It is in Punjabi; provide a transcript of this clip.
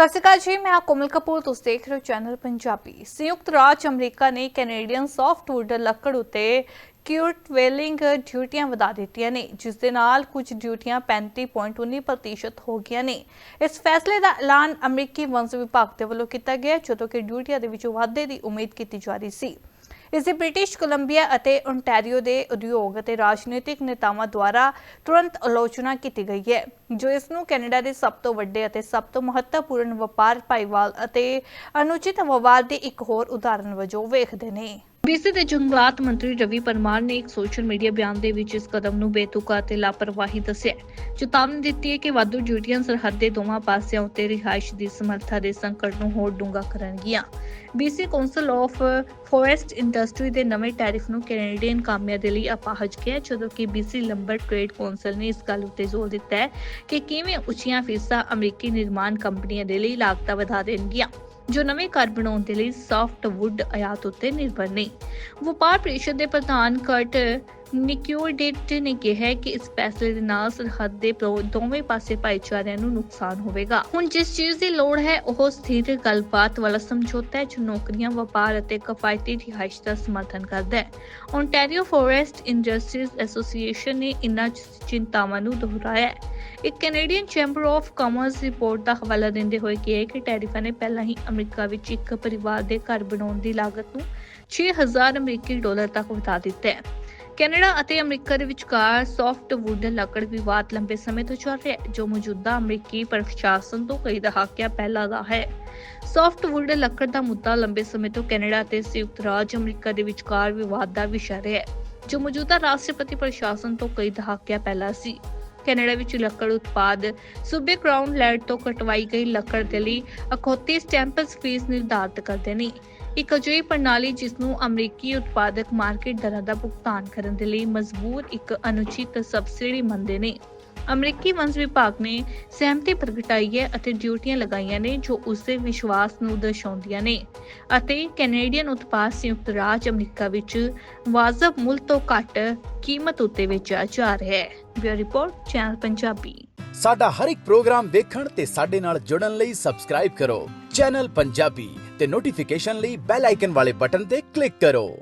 ਸਤਿ ਸ਼੍ਰੀ ਅਕਾਲ ਜੀ, ਮੈਂ ਕੋਮਲ ਕਪੂਰ, ਤੁਸੀਂ ਦੇਖ ਰਹੇ ਹੋ ਚੈਨਲ ਪੰਜਾਬੀ। ਸੰਯੁਕਤ ਰਾਜ ਅਮਰੀਕਾ ਨੇ ਕੈਨੇਡੀਅਨ ਸੌਫਟਵੁੱਡ ਲੱਕੜ ਉਤੇ ਕਿਊਟ ਵੇਲਿੰਗ ਡਿਊਟੀਆਂ ਵਧਾ ਦਿੱਤੀਆਂ ਨੇ, ਜਿਸ ਦੇ ਨਾਲ ਕੁਝ ਡਿਊਟੀਆਂ 35.19% ਹੋ ਗਈਆਂ ਨੇ। ਇਸ ਫੈਸਲੇ ਦਾ ਐਲਾਨ ਅਮਰੀਕੀ ਵਣਜ ਵਿਭਾਗ ਦੇ ਵੱਲੋਂ ਕੀਤਾ ਗਿਆ, ਜਦੋਂ ਕਿ ਡਿਊਟੀਆਂ ਦੇ ਵਿੱਚ ਵਾਧੇ ਦੀ ਉਮੀਦ ਕੀਤੀ ਜਾ ਰਹੀ ਸੀ। ਇਸ ਦੀ ਬ੍ਰਿਟਿਸ਼ ਕੋਲੰਬੀਆ ਅਤੇ ਓਨਟਾਰੀਓ ਦੇ ਉਦਯੋਗ ਅਤੇ ਰਾਜਨੀਤਿਕ ਨੇਤਾਵਾਂ ਦੁਆਰਾ ਤੁਰੰਤ ਆਲੋਚਨਾ ਕੀਤੀ ਗਈ ਹੈ, ਜੋ ਇਸ ਨੂੰ ਕੈਨੇਡਾ ਦੇ ਸਭ ਤੋਂ ਵੱਡੇ ਅਤੇ ਸਭ ਤੋਂ ਮਹੱਤਵਪੂਰਨ ਵਪਾਰ ਭਾਈਵਾਲ ਅਤੇ ਅਨੁਚਿਤ ਵਪਾਰ ਦੀ ਇੱਕ ਹੋਰ ਉਦਾਹਰਨ ਵਜੋਂ ਵੇਖਦੇ ਨੇ। ਬੀਸੀ ਦੇ ਜੰਗਲਾਤ ਮੰਤਰੀ ਰਵੀ ਪਰਮਾਰ ਨੇ ਇੱਕ ਸੋਸ਼ਲ ਮੀਡੀਆ ਬਿਆਨ ਦੇ ਵਿੱਚ ਇਸ ਕਦਮ ਨੂੰ ਬੇਤੁਕਾ ਅਤੇ ਲਾਪਰਵਾਹੀ ਦੱਸਿਆ ਚੇਤਾਵਨੀ ਦਿੱਤੀ ਹੈ ਕਿ ਵਾਧੂ ਡਿਊਟੀਆਂ ਸਰਹੱਦ ਦੇ ਦੋਵਾਂ ਪਾਸਿਆਂ ਉੱਤੇ ਰਿਹਾਇਸ਼ ਦੀ ਸਮਰੱਥਾ ਦੇ ਸੰਕਟ ਨੂੰ ਹੋਰ ਡੂੰਘਾ ਕਰਨਗੀਆਂ। BC council of forest industry ਦੇ ਨਵੇਂ ਟੈਰਿਫ ਨੂੰ ਕੈਨੇਡੀਅਨ ਕਾਮਿਆਂ ਦੇ ਲਈ ਅਪਾਹਜ ਗਿਆ ਜਦੋਂ ਕਿ BC ਲੰਬਰ ਟ੍ਰੇਡ ਕੌਂਸਲ ਨੇ ਇਸ ਗੱਲ ਉੱਤੇ ਜ਼ੋਰ ਦਿੱਤਾ ਹੈ ਕਿ ਕਿਵੇਂ ਉੱਚੀਆਂ ਫੀਸਾਂ ਅਮਰੀਕੀ ਨਿਰਮਾਣ ਕੰਪਨੀਆਂ ਦੇ ਲਈ ਲਾਗਤਾਂ ਵਧਾ ਦੇਣਗੀਆਂ। ਜੋ ਨਵੇਂ ਘਰ ਬਣਾਉਣ ਦੇ ਲਈ ਸਾਫਟ ਆਯਾਤ ਉੱਤੇ ਨਿਰਭਰ ਨੇ। ਵਪਾਰ ਪ੍ਰੀਸ਼ਦ ਦੇ ਪ੍ਰਧਾਨ ਕਰਟ ਨਿਕਿਊਡੇਟ ਨੇ ਕਿਹਾ ਕਿ ਇਸ ਫੈਸਲੇ ਦੇ ਨਾਲ ਸਰਹੱਦ ਦੇ ਦੋਵੇਂ ਪਾਸੇ ਭਾਈਚਾਰਿਆਂ ਨੂੰ ਨੁਕਸਾਨ ਹੋਵੇਗਾ। ਹੁਣ ਜਿਸ ਚੀਜ਼ ਦੀ ਲੋੜ ਹੈ, ਉਹ ਸਥਿਰ ਗੱਲਬਾਤ ਵਾਲਾ ਸਮਝੌਤਾ ਹੈ, ਜੋ ਨੌਕਰੀਆਂ, ਵਪਾਰ ਅਤੇ ਕਿਫਾਇਤੀ ਰਿਹਾਇਸ਼ ਦਾ ਸਮਰਥਨ ਕਰਦਾ ਹੈ। ਓਨਟਾਰੀਓ ਫੋਰੈਸਟ ਇੰਡਸਟਰੀਜ਼ ਐਸੋਸੀਏਸ਼ਨ ਨੇ ਇਨ੍ਹਾਂ ਚਿੰਤਾਵਾਂ ਨੂੰ ਦੁਹਰਾਇਆ ਹੈ। ਇੱਕ Canadian chamber of commerce report ਦਾ ਹਵਾਲਾ ਦਿੰਦੇ ਹੋਏ ਕਿਹਾ ਕਿ ਟੈਰਿਫਾਂ ਨੇ ਪਹਿਲਾਂ ਹੀ ਅਮਰੀਕਾ ਵਿੱਚ ਇੱਕ ਪਰਿਵਾਰ ਦੇ ਘਰ ਬਣਾਉਣ ਦੀ ਲਾਗਤ ਨੂੰ 6000 ਅਮਰੀਕੀ ਡਾਲਰ ਤੱਕ ਵਧਾ ਦਿੱਤਾ ਹੈ। ਕੈਨੇਡਾ ਅਤੇ ਅਮਰੀਕਾ ਦੇ ਵਿਚਕਾਰ ਸੌਫਟ ਲੱਕੜ ਵਿਵਾਦ ਲੰਬੇ ਸਮੇਂ ਤੋਂ ਚੱਲ ਰਿਹਾ ਹੈ, ਜੋ ਮੌਜੂਦਾ ਅਮਰੀਕੀ ਪ੍ਰਸ਼ਾਸਨ ਤੋਂ ਕਈ ਦਹਾਕਿਆਂ ਪਹਿਲਾਂ ਦਾ ਹੈ। ਸੌਫਟ ਲੱਕੜ ਦਾ ਮੁੱਦਾ ਲੰਬੇ ਸਮੇਂ ਤੋਂ ਕੈਨੇਡਾ ਅਤੇ ਸੰਯੁਕਤ ਰਾਜ ਅਮਰੀਕਾ ਦੇ ਵਿਚਕਾਰ ਵਿਵਾਦ ਦਾ ਵਿਸ਼ਾ ਰਿਹਾ ਹੈ, ਜੋ ਮੌਜੂਦਾ ਰਾਸ਼ਟਰਪਤੀ ਪ੍ਰਸ਼ਾਸਨ ਤੋਂ ਕਈ ਦਹਾਕਿਆਂ ਪਹਿਲਾਂ ਸੀ। ਕੈਨੇਡਾ ਵਿੱਚ ਲੱਕੜ ਉਤਪਾਦ ਸੂਬੇ ਕਰਾਊਨ ਲੈਂਡ ਤੋਂ ਕਟਵਾਈ ਗਈ ਲੱਕੜ ਦੇ ਲਈ ਅਖੌਤੀ ਸਟੈਂਪਸ ਫੀਸ ਨਿਰਧਾਰਤ ਕਰਦੇ ਨੇ। ਇੱਕ ਅਜਿਹੀ ਪ੍ਰਣਾਲੀ ਜਿਸ ਨੂੰ ਅਮਰੀਕੀ ਉਤਪਾਦਕ ਮਾਰਕੀਟ ਦਰਾਂ ਦਾ ਭੁਗਤਾਨ ਕਰਨ ਦੇ ਲਈ ਮਜਬੂਰ ਇੱਕ ਅਨੁਚਿਤ ਸਬਸਿਡੀ ਮੰਨਦੇ ਨੇ। ਅਮਰੀਕੀ ਵਣਜ ਵਿਭਾਗ ਨੇ ਸਹਿਮਤੀ ਪ੍ਰਗਟਾਈ ਹੈ ਅਤੇ ਡਿਊਟੀਆਂ ਲਗਾਈਆਂ ਨੇ ਜੋ ਉਸ ਦੇ ਵਿਸ਼ਵਾਸ ਨੂੰ ਦਰਸਾਉਂਦੀਆਂ ਨੇ ਅਤੇ ਕੈਨੇਡੀਅਨ ਉਤਪਾਦ ਸੰਯੁਕਤ ਰਾਜ ਅਮਰੀਕਾ ਵਿੱਚ ਵਾਜਬ ਮੁੱਲ ਤੋਂ ਘੱਟ ਕੀਮਤ ਉੱਤੇ ਵੇਚਿਆ ਜਾ ਰਿਹਾ ਹੈ। Bureau report, channel Punjabi. ਸਾਡਾ ਹਰ ਇੱਕ ਪ੍ਰੋਗਰਾਮ ਦੇਖਣ ਤੇ ਸਾਡੇ ਨਾਲ ਜੁੜਨ ਲਈ ਸਬਸਕ੍ਰਾਈਬ ਕਰੋ। ਚੈਨਲ ਪੰਜਾਬੀ ਤੇ ਨੋਟੀਫਿਕੇਸ਼ਨ ਲਈ ਬੈਲ ਆਈਕਨ ਵਾਲੇ ਬਟਨ ਤੇ ਕਲਿੱਕ ਕਰੋ।